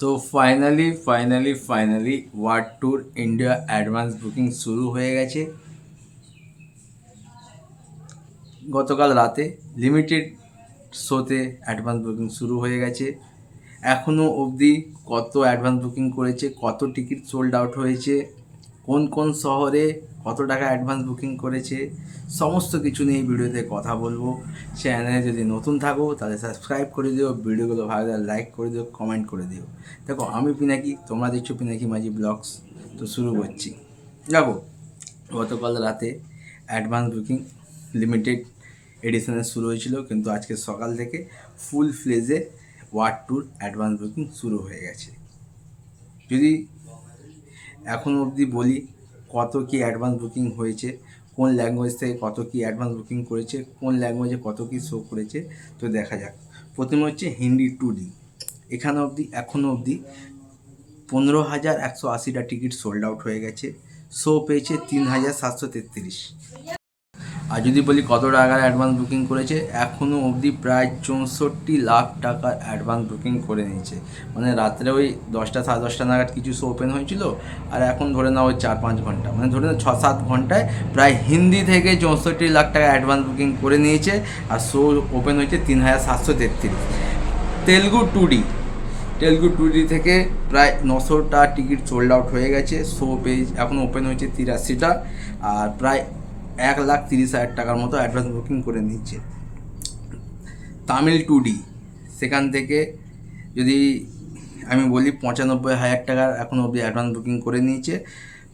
তো finally finally finally War two India advance booking শুরু হয়ে গেছে। গতকাল রাতে লিমিটেড শোতে অ্যাডভান্স বুকিং শুরু হয়ে গেছে। এখনও অবধি কত অ্যাডভান্স বুকিং করেছে, কত টিকিট সোল্ড আউট হয়েছে, কোন কোন শহরে কত টাকা অ্যাডভান্স বুকিং করেছে, সমস্ত কিছু নিয়ে ভিডিওতে কথা বলব। চ্যানেলে যদি নতুন থাকো, তাহলে সাবস্ক্রাইব করে দিও, ভিডিওগুলো ভালো লাইক করে দিও কমেন্ট করে দিও। দেখো, আমি পিনাকি, তোমরা দেখছ পিনাকি মাঝি ব্লগস তো শুরু করছি। দেখো, গতকাল রাতে অ্যাডভান্স বুকিং লিমিটেড এডিশনে শুরু হয়েছিল, কিন্তু আজকে সকাল থেকে full ফ্লেজে word tour advance booking শুরু হয়ে গেছে। যদি এখন অবধি বলি কত কি অ্যাডভান্স বুকিং হয়েছে, কোন ল্যাঙ্গুয়েজ থেকে কত কি অ্যাডভান্স বুকিং করেছে, কোন ল্যাঙ্গুয়েজে কত কি শো করেছে, তো দেখা যাক। প্রথমে হচ্ছে হিন্দি টু ডি এখানে অবধি এখনও অবধি পনেরো হাজার একশো আশিটা টিকিট সোল্ড আউট হয়ে গেছে। শো পেয়েছে তিন হাজার সাতশো তেত্রিশ। আর যদি বলি কত টাকার অ্যাডভান্স বুকিং করেছে এখনও অবধি প্রায় চৌষট্টি লাখ টাকার অ্যাডভান্স বুকিং করে নিয়েছে। মানে রাত্রে ওই দশটা, সাড়ে দশটা নাগাদ কিছু শো ওপেন হয়েছিল, আর এখন ধরে নাও ওই চার পাঁচ ঘণ্টা। মানে ধরে নাও ছ, সাত ঘন্টায় প্রায় হিন্দি থেকে চৌষট্টি লাখ টাকা অ্যাডভান্স বুকিং করে নিয়েছে, আর শো ওপেন হয়েছে তিন হাজার সাতশো তেত্রিশ। Telugu two D Telugu two D থেকে প্রায় নশোটা টিকিট সোল্ড আউট হয়ে গেছে শো পেজ এখন ওপেন হয়েছে তিরাশিটা, আর প্রায় এক লাখ তিরিশ হাজার টাকার মতো অ্যাডভান্স বুকিং করে নিচ্ছে। তামিল টু ডি, সেখান থেকে যদি আমি বলি পঁচানব্বই হাজার টাকার এখন অবধি অ্যাডভান্স বুকিং করে নিয়েছে।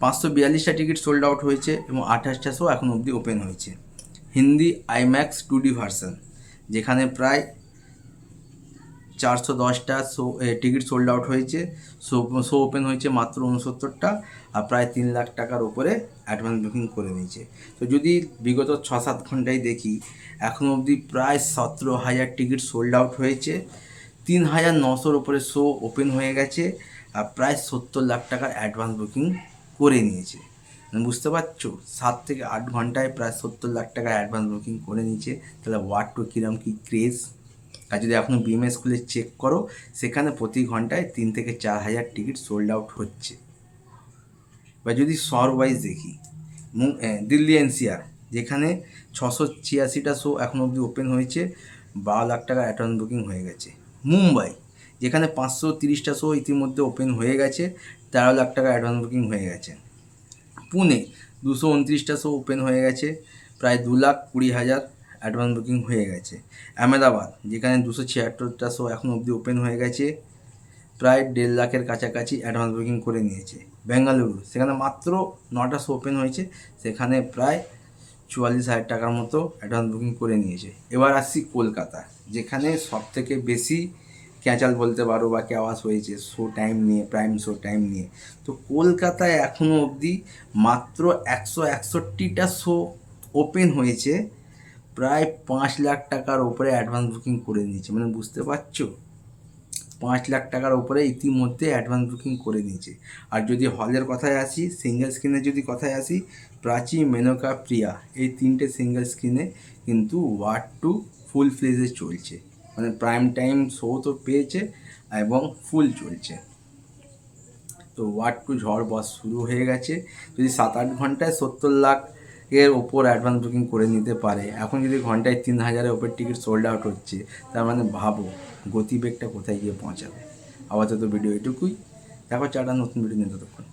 পাঁচশো বিয়াল্লিশটা টিকিট সোল্ড আউট হয়েছে এবং আঠাশটা শো এখন অবধি ওপেন হয়েছে। Hindi IMAX two D version যেখানে প্রায় চারশো দশটা শো টিকিট সোল্ড আউট হয়েছে। শো শো ওপেন হয়েছে মাত্র উনসত্তরটা আর প্রায় তিন লাখ টাকার ওপরে অ্যাডভান্স বুকিং করে নিয়েছে। তো যদি বিগত ছ সাত ঘন্টায় দেখি, এখন অবধি প্রায় সতেরো হাজার টিকিট সোল্ড আউট হয়েছে। তিন হাজার নশোর ওপরে শো ওপেন হয়ে গেছে আর প্রায় সত্তর লাখ টাকার অ্যাডভান্স বুকিং করে নিয়েছে। মানে বুঝতে পারছ? সাত থেকে আট ঘন্টায় প্রায় সত্তর লাখ টাকার অ্যাডভান্স বুকিং করে নিয়েছে। তাহলে ওয়ার্ড টু কিরম, কী ক্রেজ আর যদি এখনও বিএমএস স্কুলে চেক করো, সেখানে প্রতি ঘন্টায় তিন থেকে চার হাজার টিকিট সোল্ড আউট হচ্ছে। বা যদি শহর ওয়াইজ দেখি দিল্লি এনসিআর যেখানে ছশো ছিয়াশিটা শো এখন অবধি ওপেন হয়েছে, বারো লাখ টাকা অ্যাডভান্স বুকিং হয়ে গেছে। মুম্বাই, যেখানে পাঁচশো তিরিশটা শো ইতিমধ্যে ওপেন হয়ে গেছে, তেরো লাখ টাকা অ্যাডভান্স বুকিং হয়ে গেছে। পুনে, দুশো উনত্রিশটা শো ওপেন হয়ে গেছে, প্রায় দু লাখ কুড়ি হাজার অ্যাডভান্স বুকিং হয়ে গেছে। আহমেদাবাদ, যেখানে দুশো ছিয়াত্তরটা শো এখন অবধি ওপেন হয়ে গেছে। প্রায় দেড় লাখের কাছাকাছি অ্যাডভান্স বুকিং করে নিয়েছে। বেঙ্গালুরু, সেখানে মাত্র নটা শো ওপেন হয়েছে। সেখানে প্রায় চুয়াল্লিশ হাজার টাকার মতো অ্যাডভান্স বুকিং করে নিয়েছে। এবার আসছি কলকাতা, যেখানে সব থেকে বেশি ক্যাঁচাল বলতে পারো বা ক্যাওয়াস হয়েছে শো টাইম নিয়ে প্রাইম শো টাইম নিয়ে। তো কলকাতায় এখনও অবধি মাত্র একশো একষট্টিটা শো ওপেন হয়েছে। প্রায় পাঁচ লাখ টাকার ওপরে অ্যাডভান্স বুকিং করে নিয়েছে। মানে বুঝতে পারছ? পাঁচ লাখ টাকার ওপরে ইতিমধ্যে অ্যাডভান্স বুকিং করে নিয়েছে। আর যদি হলের কথায় আসি সিঙ্গেল স্ক্রিনের যদি কথায় আসি প্রাচী মেনকা প্রিয়া, এই তিনটে সিঙ্গেল স্ক্রিনে কিন্তু ওয়ার্ড টু ফুল ফ্লেজে চলছে। মানে প্রাইম টাইম শো তো পেয়েছে এবং ফুল চলছে। তো ওয়ার্ড টু ঝড় বস শুরু হয়ে গেছে। যদি সাত আট ঘন্টায় সত্তর লাখ এর ওপর অ্যাডভান্স বুকিং করে নিতে পারে। এখন যদি ঘন্টায় তিন হাজারের ওপর টিকিট সোল্ড আউট হচ্ছে, তার মানে ভাবো গতিবেগটা কোথায় গিয়ে পৌঁছাবে। আপাতত ভিডিও এটুকুই। দেখো চারটা নতুন ভিডিও নিয়ে ততক্ষণ।